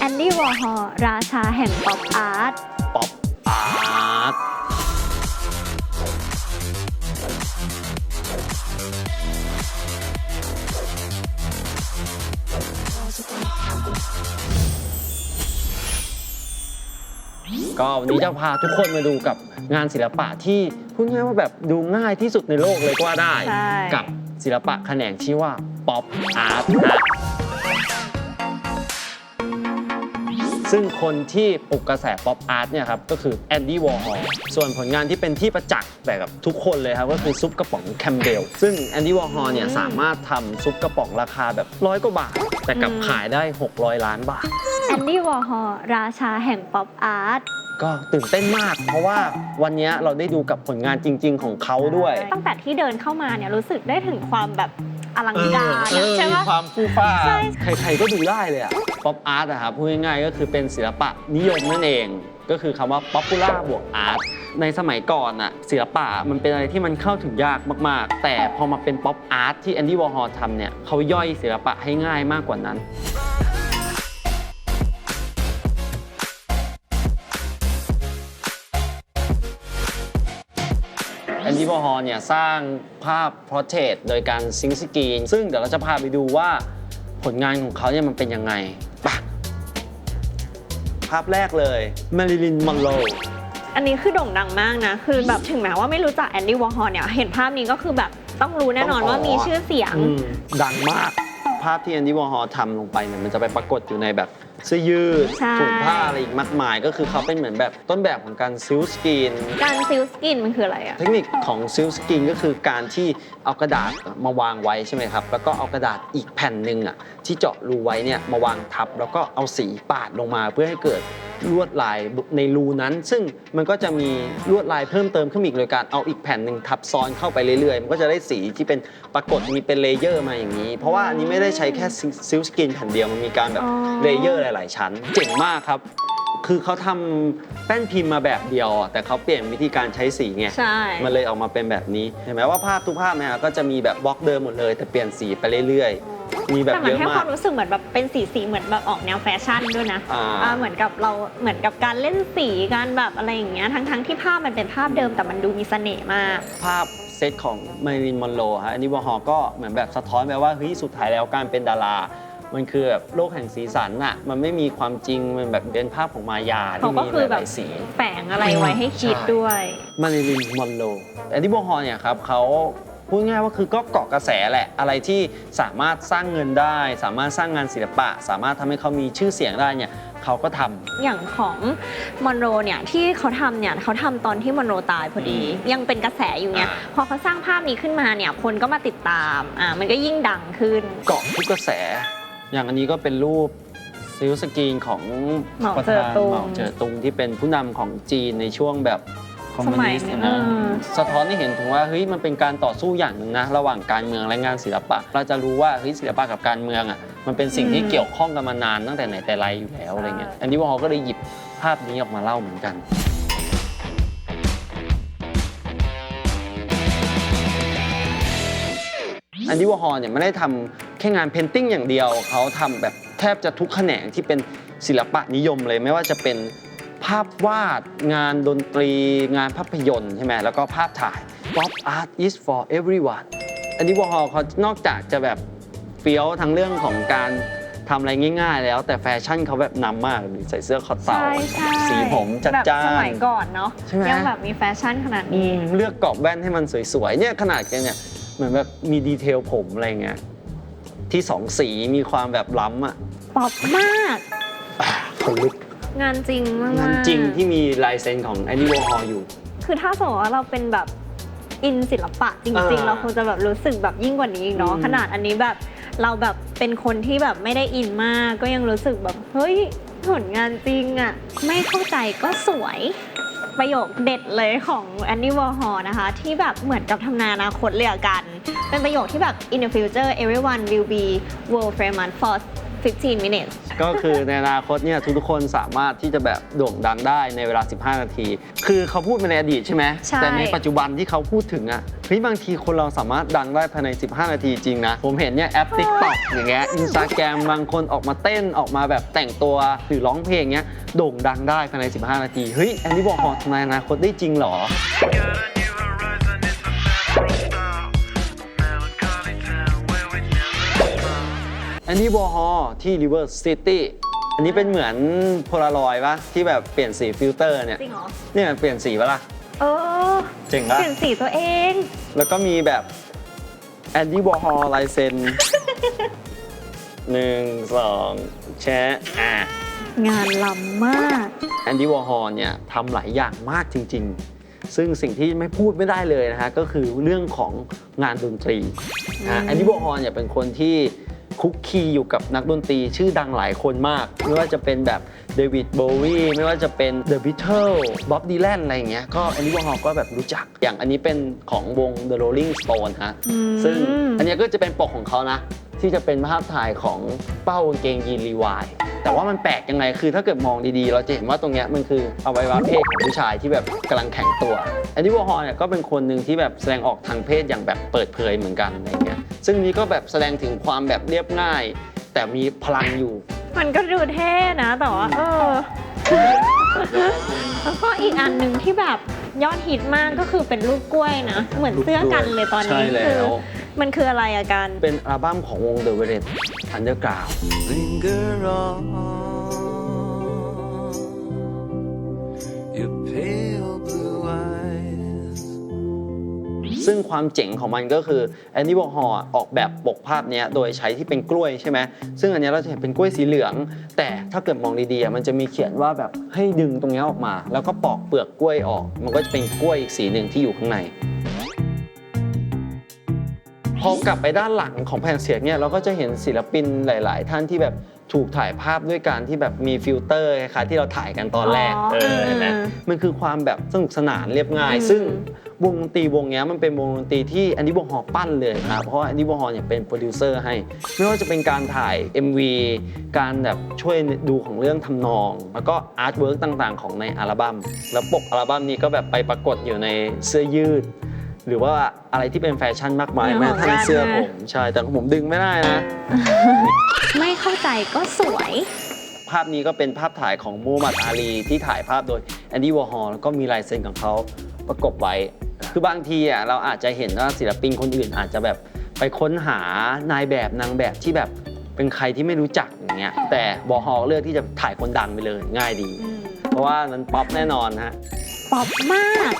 แอนดี้วอร์ฮอลราชาแห่งป๊อปอาร์ต ป๊อปอาร์ตก็วันนี้จะพาทุกคนมาดูกับงานศิลปะที่พูดง่ายๆว่าแบบดูง่ายที่สุดในโลกเลยก็ว่าได้ ใช่ กับศิลปะแขนงที่ว่าป๊อปอาร์ตนะ ซึ่งคนที่ปลุกกระแสป๊อปอาร์ตเนี่ยครับก็คือแอนดี้วอร์ฮอลส่วนผลงานที่เป็นที่ประจักษ์แต่กับทุกคนเลยครับก็คือซุปกระป๋องแคมเบลซึ่งแอนดี้วอร์ฮอลเนี่ยสามารถทำซุปกระป๋องราคาแบบร้อยกว่าบาท แต่กลับขายได้ 600 ล้านบาท แอนดี้วอร์ฮอลราชาแห่งป๊อปอาร์ต ก็ตื่นเต้นมาก เพราะว่าวันนี้เราได้ดูกับผลงานจริง ๆ ของเขาด้วย ตั้งแต่ที่เดินเข้ามาเนี่ยรู้สึกได้ถึงความแบบ อลังการอะใช่มีปะ ความฟูฟ้า ใช่ ใครๆก็ดูได้เลยอะป๊อปอาร์ตอะครับพูดง่ายๆก็คือเป็นศิลปะนิยมนั่นเอง ก็คือคำว่า popular บวกอาร์ตในสมัยก่อนอะศิลปะมันเป็นอะไรที่มันเข้าถึงยากมากๆ แต่พอมาเป็นป๊อปอาร์ตที่แอนดี้วอร์ฮอลทำเนี่ยเขาย่อยศิลปะให้ง่ายมากกว่านั้น แอนดี้วอร์ฮอลเนี่ยสร้างภาพพ o r t r a i t โดยการซิงค์สกรีน ซึ่งเดี๋ยวเราจะพาไปดูว่าผลงานของเขาเนี่ยมันเป็นยังไงไปะภาพแรกเลยมาริลินมอนโรอันนี้คือโด่งดังมากนะ คือแบบถึงแม้ว่าไม่รู้จักแอนดี้วอร์ฮอลเนี่ย เห็นภาพนี้ก็คือแบบต้องรู้แน่นอนว่ามีชื่อเสียง ดังมาก ภาพที่แอนดี้วอร์ฮอลทำลงไปเนี่ยมันจะไปปรากฏอยู่ในแบบ เสื้อยืดใช่ ถุงผ้าอะไรอีกมากมาย ก็คือเขาเป็นเหมือนแบบต้นแบบของการซิลสกรีน การซิลสกินมันคืออะไรอะ เทคนิคของซิลสกรีนก็คือการที่เอากระดาษมาวางไว้ใช่ไหมครับ แล้วก็เอากระดาษอีกแผ่นหนึ่งอะที่เจาะรูไว้เนี่ยมาวางทับ แล้วก็เอาสีปาดลงมาเพื่อให้เกิด ลวดลายในรูนั้น ซึ่งมันก็จะมีลวดลายเพิ่มเติมขึ้นมาอีกโดยการเอาอีกแผ่นหนึ่งทับซ้อนเข้าไปเรื่อยๆ มันก็จะได้สีที่เป็นปรากฏมีเป็นเลเยอร์มาอย่างนี้ เพราะว่าอันนี้ไม่ได้ใช้แค่ซิลสกรีนแผ่นเดียวมันมีการแบบเลเยอร์หลาย ๆ ชั้น เจ๋งมากครับคือเขาทำแป้นพิมพ์มาแบบเดียวอะแต่เขาเปลี่ยนวิธีการใช้สีไงใช่มันเลยออกมาเป็นแบบนี้เห็นไหมว่าภาพทุกภาพเนี่ยก็จะมีแบบบล็อกเดิมหมดเลย แต่เปลี่ยนสีไปเรื่อยๆ มีแบบแต่มัเยนอะให้คามมาวกรู้สึกเหมือนแบบเป็นสีสีๆเหมือนแบบออกแนวแฟชั่นด้วยนะอ่า อ่าเหมือนกับเราเหมือนกับการเล่นสีการแบบอะไรอย่างเงี้ยทั้งทั้งๆที่ภาพมันเป็นภาพเดิมแต่มันดูมีเสน่ห์มาก ภาพเซตของมารินมอนโรฮะอันนี้วอร์ฮอลก็เหมือนแบบสะท้อนไปว่าเฮ้ยสุดท้ายแล้วการเป็นดารา มันคือแบบโลกแห่งสีสันน่ะมันไม่มีความจริงมันแบบเป็นภาพของมายาเขาที่ก็มีคือหแบบ ลายๆสี แฝงอะไรไว้ให้คิดใช่ด้วย มาริลินมอนโรแอนดี้วอร์ฮอลเนี่ยครับเขา พูดง่ายว่าคือก็เกาะกระแสแหละ อะไรที่สามารถสร้างเงินได้ สามารถสร้างงานศิลปะ สามารถทำให้เขามีชื่อเสียงได้เนี่ยเขาก็ทำอย่างของมอนโรเนี่ยที่เขาทำเนี่ยเขาทำตอนที่มอนโรตายพอดี ยังเป็นกระแสอยู่เนี่ยอ่าพอเขาสร้างภาพนี้ขึ้นมาเนี่ยคนก็มาติดตามอ่ามันก็ยิ่งดังขึ้น เกาะทุกกระแส อย่างอันนี้ก็เป็นรูปซิลสกรีนของเหมาประเจ๋อธานตุงเหมาเจ๋อตุงที่เป็นผู้นำของจีนในช่วงแบบ คอมมิวนิสต์สมัยนะเออสะท้อนให้เห็นถึงว่าเฮ้ยมันเป็นการต่อสู้อย่างหนึ่งนะระหว่างการเมืองและงานศิลปะ เราจะรู้ว่าเฮ้ยศิลปะกับการเมืองอะมันเป็นสิ่งที่เกี่ยวข้องกันมานานตั้งแต่ไหนแต่ไรอยู่แล้วอะไรเงี้ยอันนี้วอลก็เลยหยิบภาพนี้ออกมาเล่าเหมือนกันอันดี้วอร์ฮอลเนี่ยไม่ได้ทำแค่งานเพนติ้งอย่างเดียว เขาทำแบบแทบจะทุกแขนงที่เป็นศิลปะนิยมเลย ไม่ว่าจะเป็นภาพวาด งานดนตรี งานภาพยนตร์ใช่ไหมแล้วก็ภาพถ่าย Pop art is for everyone อันดี้วอร์ฮอลเขานอกจากจะแบบเฟี้ยวทั้งเรื่องของการทำอะไรง่ายๆ แล้วแต่แฟชั่นเขาแบบนำมากใส่เสื้อคอเต่าใช่ใช่สีผมจัดแบบจ้าสนมัยก่อนเนาะใช่ไหม ยังแบบมีแฟชั่นขนาดอืนี้มเลือกกรอบแว่นให้มันสวยๆ เนี่ยขนาดแกเนี่ยเหมือนแบบมีดีเทลผมอะไรเงี้ยที่สองสีมีความแบบล้ำอะ ป๊อปมากอะคนลุก งานจริงมากๆงานจริงที่มีลายเซ็นของแอนดี้วอร์ฮอลอยู่ คือถ้าสมมติว่าเราเป็นแบบอินศิลปะจริงอ่าๆเราคงจะแบบรู้สึกแบบยิ่งกว่านี้อีกเนาะอืม ขนาดอันนี้แบบเราแบบเป็นคนที่แบบไม่ได้อินมาก ก็ยังรู้สึกแบบเฮ้ยผลงานจริงอะไม่เข้าใจก็สวยประโยคเด็ดเลยของแอนนี่วอร์ฮอนะคะ ที่แบบเหมือนกับทำนายอนาคตเลยอะกัน เป็นประโยคที่แบบ in the future everyone will be world famous for 15 minutes ก็คือในอนาคตเนี่ยทุกๆคนสามารถที่จะแบบโด่งดังได้ในเวลา 15 นาที คือเขาพูดมาในอดีตใช่ไหมใช่ แต่ในปัจจุบันที่เขาพูดถึงอะเฮ้ยบางทีคนเราสามารถดังได้ภายใน 15 นาทีจริงนะ ผมเห็นเนี่ยแอป TikTok อย่างเงี้ยอินสตาแกรมบางคนออกมาเต้นออกมาแบบแต่งตัวหรือร้องเพลงเงี้ยโด่งดังได้ภายใน 15 นาทีเฮ้ยแอนดี้บอกฮอทำในอนาคตได้จริงเหรอ Got a อนดี้วอร์ฮอที่ River City อันนี้เป็นเหมือนโพลารอยด์ปะที่แบบเปลี่ยนสีฟิลเตอร์เนี่ยจริงเหรอ เนี่ยเปลี่ยนสีปะล่ะ เออ เจ๋งเปปะลี่ยนสีตัวเอง แล้วก็มีแบบแอนดี้วอร์ฮอลายเซ็น หนึ่งสองแชะอะงานล้ำมาก แอนดี้วอร์ฮอลเนี่ยทำหลายอย่างมากจริง ๆ ซึ่งสิ่งที่ไม่พูดไม่ได้เลยนะฮะ ก็คือเรื่องของงานดนตรีนะฮะอืมแอนดี้วอร์ฮอลเนี่ยเป็นคนที่ คุกคีอยู่กับนักดนตรีชื่อดังหลายคนมาก ไม่ว่าจะเป็นแบบเดวิดโบวีไม่ว่าจะเป็นเดอะบิทเทิลบ๊อบดีแลนอะไรอย่างเงี้ยก็แอนดี้วอร์ฮอลก็แบบรู้จัก อย่างอันนี้เป็นของวง The Rolling Stone ฮะอืมซึ่งอันเนี้ยก็จะเป็นปกของเขานะ ที่จะเป็นภาพถ่ายของเป้ากางเกงยีนรีวายแต่ว่ามันแปลกยังไง คือถ้าเกิดมองดีๆ เราจะเห็นว่าตรงเนี้ยมันคืออวัยวะเพศของผู้ชายที่แบบกำลังแข็งตัวแอนดี้วอร์ฮอลเนี่ยก็เป็นคนหนึ่งที่แบบแสดงออกทางเพศอย่างแบบเปิดเผยเหมือนกันอะไรเงี้ย ซึ่งนี้ก็แบบแสดงถึงความแบบเรียบง่าย แต่มีพลังอยู่ มันก็ดูเท่นะ แต่ว่าเออ แล้วก็อีกอันหนึ่งที่แบบยอดฮิตมากก็คือเป็นรูปกล้วยนะ เหมือนเสื้อกันเลยตอนนี้ใช่แล้ว คือมันคืออะไรอะกัน เป็นอัลบั้มของวง The Velvet Underground Linger on. ซึ่งความเจ๋งของมันก็คือแอนดี้วอร์ฮอลออกแบบปกภาพเนี้ยโดยใช้ที่เป็นกล้วยใช่ไหมซึ่งอันเนี้ยเราจะเห็นเป็นกล้วยสีเหลือง แต่ถ้าเกิดมองดีๆอะมันจะมีเขียนว่าแบบให้ดึงตรงเนี้ยออกมา แล้วก็ปอกเปลือกกล้วยออก มันก็จะเป็นกล้วยอีกสีหนึ่งที่อยู่ข้างในพอกลับไปด้านหลังของแผ่นเสียงเนี่ยเราก็จะเห็นศิลปินหลาย ๆ ท่านที่แบบถูกถ่ายภาพด้วยการที่แบบมีฟิลเตอร์คล้ายๆที่เราถ่ายกันตอนแรกอ๋อเออเออเห็นไหมมันคือความแบบสนุกสนานเรียบง่ายอืมซึ่ง วงดนตรีวงเนี้ยมันเป็นวงดนตรีที่แอนดี้วงฮอลปั้นเลยครับเพราะว่าแอนดี้วงฮอลเนี่ยเป็นโปรดิวเซอร์ให้ไม่ว่าจะเป็นการถ่าย MV การแบบช่วยดูของเรื่องทำนอง แล้วก็อาร์ตเวิร์กต่างๆ ของในอัลบั้มแล้วปกอัลบั้มนี้ก็แบบไปปรากฏอยู่ในเสื้อยืด หรือว่าอะไรที่เป็นแฟชั่นมากมายเรื่องแม้ของกระทั่งเสื้อแบรผนด์มใช่แต่ของผมดึงไม่ได้นะ ไม่เข้าใจก็สวยภาพนี้ก็เป็นภาพถ่ายของมูฮัมหมัดอาลีที่ถ่ายภาพโดยแอนดี้วอร์ฮอลแล้วก็มีลายเซ็นของเขาประกบไว้ คือบางทีอะเราอาจจะเห็นว่าศิลปินคนอื่นอาจจะแบบไปค้นหานายแบบนางแบบที่แบบเป็นใครที่ไม่รู้จักอย่างเงี้ยแต่วอร์ฮอลเลือกที่จะถ่ายคนดังไปเลยง่ายดี เพราะว่ามันป๊อปแน่นอนฮะ ป๊อปมาก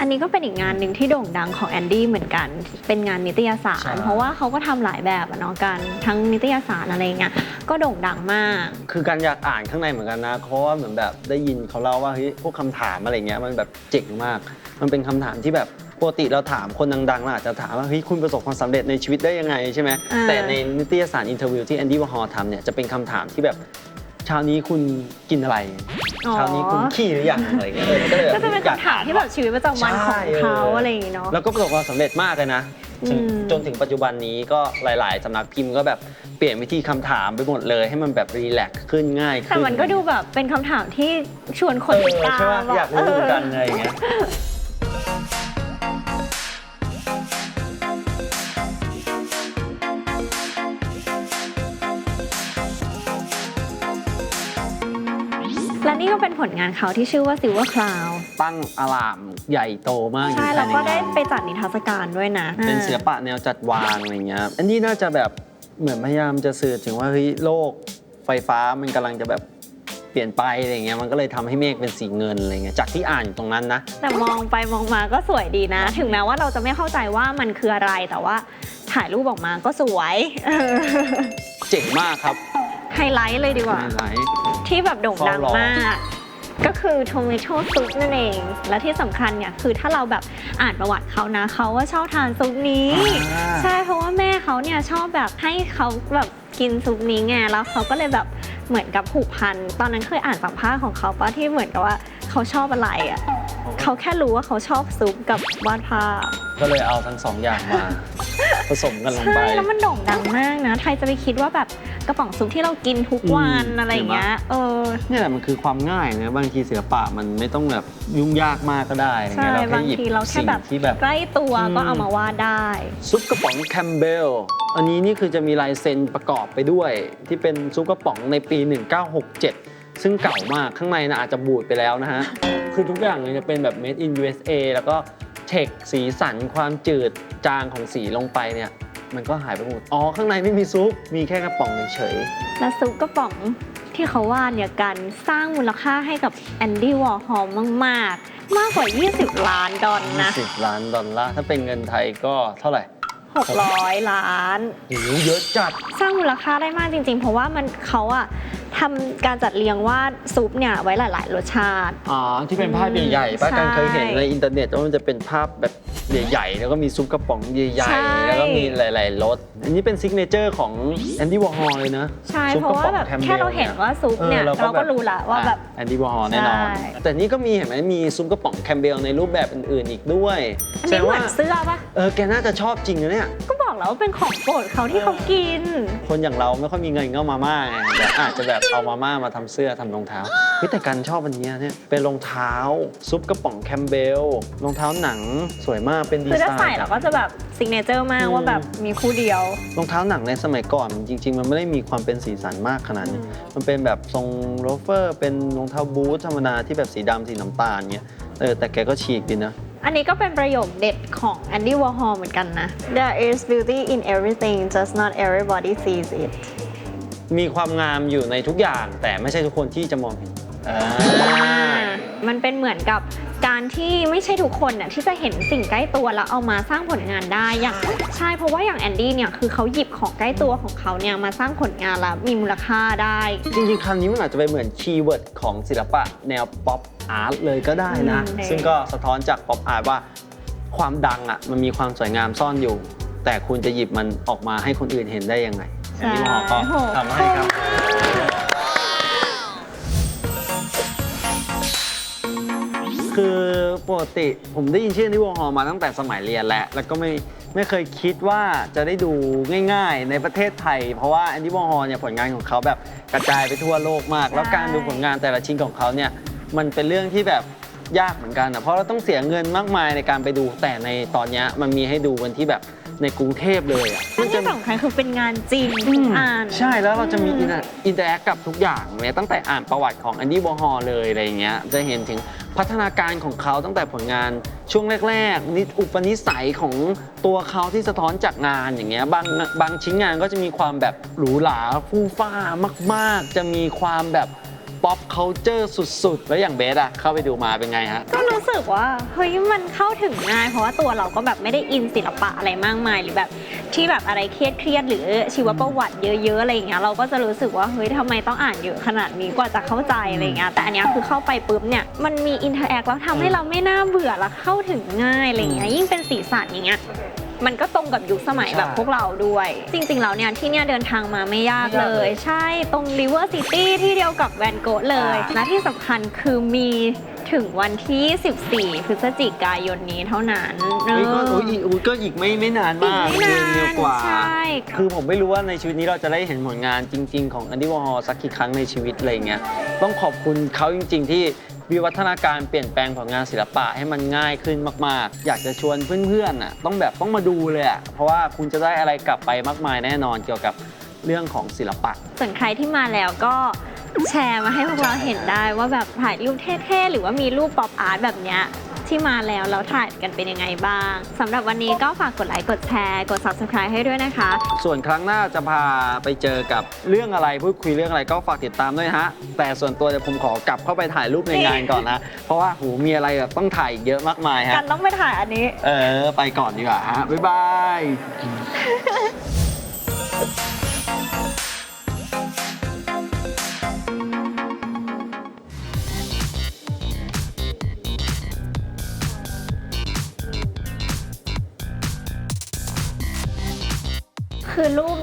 อันนี้ก็เป็นอีกงานหนึ่งที่โด่งดังของแอนดี้เหมือนกัน เป็นงานนิตยสาใช่รเพราะว่าเขาก็ทำหลายแบบอะเนาะกันทั้งนิตยสารอะไรเงี้ยก็โด่งดังมาก คือการอยากอ่านข้างในเหมือนกันนะ เพราะว่าเหมือนแบบได้ยินเขาเล่าว่าเฮ้ยพวกคำถามอะไรเงี้ยมันแบบเจ๋งมาก มันเป็นคำถามที่แบบปกติเราถามคนดังๆเราอาจจะถามว่าเฮ้ยคุณประสบความสำเร็จในชีวิตได้ยังไงใช่ไหมอ่าแต่ในนิตยสารอินเทอร์วิวที่แอนดี้วอร์ฮอลทำเนี่ยจะเป็นคำถามที่แบบ เช้านี้คุณกินอะไร อ๋อ เช้านี้คุณขี้หรือยังอะไรเงี้ยเออก็เลยก็จะเป็นคำถามที่แบบชีวิตประจำวันของเขาอะไรอย่างงี้เนาะ แล้วก็ประสบความสำเร็จมากเลยนะถึงอืม จนถึงปัจจุบันนี้ก็หลาย ๆสำนักพิมพ์ก็แบบเปลี่ยนวิธีคำถามไปหมดเลย ให้มันแบบรีแลกซ์ขึ้นง่ายขึ้นแต่มันก็ดูแบบเป็นคำถามที่ชวนคนเอติดอตาใช่ไหมมะอยากรู้เหมือนกันอะไรอย่างเงี้ย นี่ก็เป็นผลงานเขาที่ชื่อว่า Silver Cloud ตั้งอารามใหญ่โตมากอยู่ใช่ภายแล้วในก็ได้งานไปจัดนิทรรศการด้วยนะเป็นศิลปะแนวจัดวางอะไรเงี้ยอันนี้น่าจะแบบเหมือนพยายามจะสื่อถึงว่าเฮ้ยโลกไฟฟ้ามันกำลังจะแบบเปลี่ยนไปอะไรเงี้ยมันก็เลยทำให้เมฆเป็นสีเงินอะไรเงี้ยจากที่อ่านอยู่ตรงนั้นนะ แต่มองไปมองมาก็สวยดีนะ ถึงแม้ว่าเราจะไม่เข้าใจว่ามันคืออะไรแต่ว่าถ่ายรูปออกมาก็สวยเออเจ๋งมากครับ ไฮไลท์เลยดีกว่าไม่ไหลที่แบบโด่งดังเฝ้ารอมาก ก็คือ tomato soup นั่นเอง และที่สำคัญเนี่ย คือถ้าเราแบบอ่านประวัติเขานะ เขาว่าชอบทานซุปนี้ อ่า ใช่เพราะว่าแม่เขาเนี่ยชอบแบบให้เขาแบบกินซุปนี้ไงแล้วเขาก็เลยแบบเหมือนกับผูกพัน ตอนนั้นเคยอ่านสัมภาษณ์ของเขาปะที่เหมือนกับว่าเขาชอบอะไรอะเขาแค่รู้ว่าเขาชอบซุปกับวาดภาพ ก็เลยเอาทั้งสองอย่างมา ผสมกันลงใช่ไปแล้วมันโด่งดังมากนะ ใครจะไปคิดว่าแบบกระป๋องซุปที่เรากินทุกวันอืม อะไรอย่างเงี้ย เออนี่แหละมันคือความง่ายนะบางทีศิลปะมันไม่ต้องแบบยุ่งยากมากก็ได้อะไรใช่เงี้ยเราแค่บางหยิบทีเราแค่สิ่งแบบที่แบบ ใกล้ตัวก็อืมเอามาวาดได้ ซุปกระป๋องแคมเบล อันนี้นี่คือจะมีลายเซ็นประกอบไปด้วย ที่เป็นซุปกระป๋องในปี 1967 ซึ่งเก่ามากข้างในนะอาจจะบูดไปแล้วนะฮะ คือทุกอย่างเลยจะเป็นแบบ made in USA แล้วก็ เทคสีสันความจืดจางของสีลงไปเนี่ย มันก็หายไปหมด อ๋อ ข้างในไม่มีซุป มีแค่กระป๋องเฉยและซุปกระป๋องที่เขาวาดเนี่ยการสร้างมูลค่าให้กับแอนดี้วอร์ฮอลมาก ๆ มากกว่า 20 ล้านดอลนะๆ10ล้านดอลลาร์ ถ้าเป็นเงินไทยก็เท่าไหร่600 ล้าน โอ้โหเยอะจัด สร้างมูลค่าได้มากจริง ๆ เพราะว่ามันเขาอะ ทำการจัดเรียงวาดซุปเนี่ยไว้หลาย ๆ รสชาติ อ๋อที่เป็นภาพใหญ่ๆป้าใช่การเคยเห็นในอินเทอร์เน็ตว่ามันจะเป็นภาพแบบใหญ่ๆแล้วก็มีซุปกระป๋องใหญ่ใช่ ๆแล้วก็มีหลายๆรสอันนี้เป็นซิกเนเจอร์ของแอนดี้วอร์ฮอลเลยนะใช่ซุปเพราะว่าแบบกป๋องแค่เราเห็นว่าซุปเนี่ยออเราก็รู้ละว่าแบบ แอนดี้วอร์ฮอลแน่นอน ใช่ แต่นี่ก็มีเห็นไหมมีซุปกระป๋องแคมเบลในรูปแบบอื่นๆอีกด้วยอันแสดนี้งเหมืว่าอนเสื้อปะเออแกน่าจะชอบจริงนะเนี่ยก็บอก แล้วว่าเป็นของโปรดเขาที่เขากิน คนอย่างเราไม่ค่อยมีเงินก็มาม่าไงแต่อาจจะแบบเอามาม่ามาทำเสื้อทำรองเท้าเฮ้ยแต่กันชอบอันเนี้ยเนี่ยเป็นรองเท้า ซุปกระป๋องแคมเบลรองเท้าหนังสวยมากเป็นดีคือไซถ้าใส่น์ เราก็จะแบบซิกเนเจอร์มากอืมว่าแบบมีคู่เดียว รองเท้าหนังในสมัยก่อน จริง ๆ มันไม่ได้มีความเป็นสีสันมากขนาดนี้ มันเป็นแบบทรงโรเฟอร์ เป็นรองเท้าบูทธรรมดาที่แบบสีดำสีน้ำตาลเงี้ยเออแต่แกก็ฉีกดีนะ อันนี้ก็เป็นประโยคเด็ดของแอนดี้วอร์ฮอลเหมือนกันนะ There is beauty in everything just not everybody sees it มีความงามอยู่ในทุกอย่าง แต่ไม่ใช่ทุกคนที่จะมองเห็นอ่ามันเป็นเหมือนกับการที่ไม่ใช่ทุกคนน่ะที่จะเห็นสิ่งใกล้ตัวแล้วเอามาสร้างผลงานได้อย่างใช่เพราะว่าอย่างแอนดี้เนี่ยคือเขาหยิบของใกล้ตัวของเขาเนี่ยมาสร้างผลงานแล้วมีมูลค่าได้ จริงๆคำนี้มันอาจจะเป็นเหมือนคีย์เวิร์ดของศิลปะแนวป๊อป อาร์ตเลยก็ได้นะ อืม ซึ่งก็สะท้อนจากป๊อปอาร์ตว่า ความดังอะมันมีความสวยงามซ่อนอยู่ แต่คุณจะหยิบมันออกมาให้คนอื่นเห็นได้ยังไงอันนี้หมอก็ทำให้ครับ คือปกติผมได้ยินชื่อแอนดี้วอร์ฮอลมาตั้งแต่สมัยเรียนแล้ว แล้วก็ไม่ไม่เคยคิดว่าจะได้ดูง่ายๆ ในประเทศไทย เพราะว่าแอนดี้วอร์ฮอลเนี่ยผลงานของเขาแบบกระจายไปทั่วโลกมาก แล้วการดูผลงานแต่ละชิ้นของเขาเนี่ย มันเป็นเรื่องที่แบบยากเหมือนกันนะเพราะเราต้องเสียเงินมากมายในการไปดูแต่ในตอนเนี้ยมันมีให้ดูกันที่แบบในกรุงเทพเลยอะอันที่สำคัญคือเป็นงานจริงทุกอ่านใช่แล้วเราจะมีอินอินเตอร์แอคกับทุกอย่างเนี่ยตั้งแต่อ่านประวัติของแอนดี้วอร์ฮอลเลยอะไรอย่างเงี้ยจะเห็นถึงพัฒนาการของเขาตั้งแต่ผลงานช่วงแรกๆนิอุปนิสัยของตัวเขาที่สะท้อนจากงานอย่างเงี้ยบางบางชิ้นงานก็จะมีความแบบหรูหราฟู่ฟ้ามาก ๆ จะมีความแบบ ป๊อปเคาเจอร์สุด ๆ แล้วอย่างเบสอะเข้าไปดูมาเป็นไงฮะ ก็รู้สึกว่าเฮ้ยมันเข้าถึงง่าย เพราะว่าตัวเราก็แบบไม่ได้อินศิลปะอะไรมากมาย หรือแบบที่แบบอะไรเครียดๆหรือชีวประวัติเยอะๆอะไรอย่างเงี้ยเราก็จะรู้สึกว่าเฮ้ยทำไมต้องอ่านเยอะขนาดนี้กว่าจะเข้าใจอะไรอย่างเงี้ยแต่อันเนี้ยคือเข้าไปปุ๊บเนี่ยมันมีอินเทอร์แอคแล้วทำให้เราไม่น่าเบื่อแล้วเข้าถึงง่ายอะไรอย่างเงี้ยยิ่งเป็นสีสันอย่างเงี้ย มันก็ตรงกับยุคสมัยใช่แบบพวกเราด้วย จริงๆแล้วเนี่ยที่เนี่ยเดินทางมาไม่ยากเลย ใช่ตรง River City ที่เดียวกับแวนโกะเลย และที่สำคัญคือมีถึงวันที่ 14 พฤศจิกายนนี้เท่านั้นเฮ้ยก็เอโอ้อยอีกอุ๊ยก็อีกไม่ไม่นานอีกมากไม่เดือนนาเดียวนกว่า ใช่ คือผมไม่รู้ว่าในชีวิตนี้เราจะได้เห็นผลงานจริง ๆ ของแอนดี้วอร์ฮอลสักกี่ครั้งในชีวิตอะไรเงี้ย ต้องขอบคุณเขาจริง ๆ ที่ วิวัฒนาการเปลี่ยนแปลงของงานศิลปะให้มันง่ายขึ้นมาก ๆ อยากจะชวนเพื่อนๆน่ะต้องแบบต้องมาดูเลยอะเพราะว่าคุณจะได้อะไรกลับไปมากมายแน่นอนเกี่ยวกับเรื่องของศิลปะ ส่วนใครที่มาแล้วก็แชร์มาให้พวกเราเห็นได้ว่าแบบถ่ายรูปเท่ๆ หรือว่ามีรูปป๊อปอาร์ตแบบเนี้ย ที่มาแล้วแล้วถ่ายกันเป็นยังไงบ้างสำหรับวันนี้ก็ฝากกดไลค์กดแชร์กด subscribe ให้ด้วยนะคะ ส่วนครั้งหน้าจะพาไปเจอกับเรื่องอะไรพูดคุยเรื่องอะไรก็ฝากติดตามด้วยนะฮะ แต่ส่วนตัวเดี๋ยวผมขอกลับเข้าไปถ่ายรูปในงานก่อนนะ เพราะว่าหูมีอะไรแบบต้องถ่ายอีกเยอะมากมายฮะกันต้องไปถ่ายอันนี้ เออ ไปก่อนดีกว่าฮะบ๊ายบาย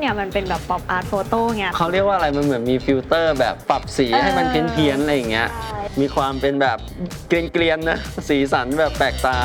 เนี่ยมันเป็นแบบป๊อปอาร์ตโฟโต้ไงเขาเรียกว่าอะไรมันเหมือนมีฟิลเตอร์แบบปรับสีเออให้มันเพี้ยนๆอะไรอย่างเงี้ยใช่มีความเป็นแบบเกลียนๆนะสีสันแบบแปลกตา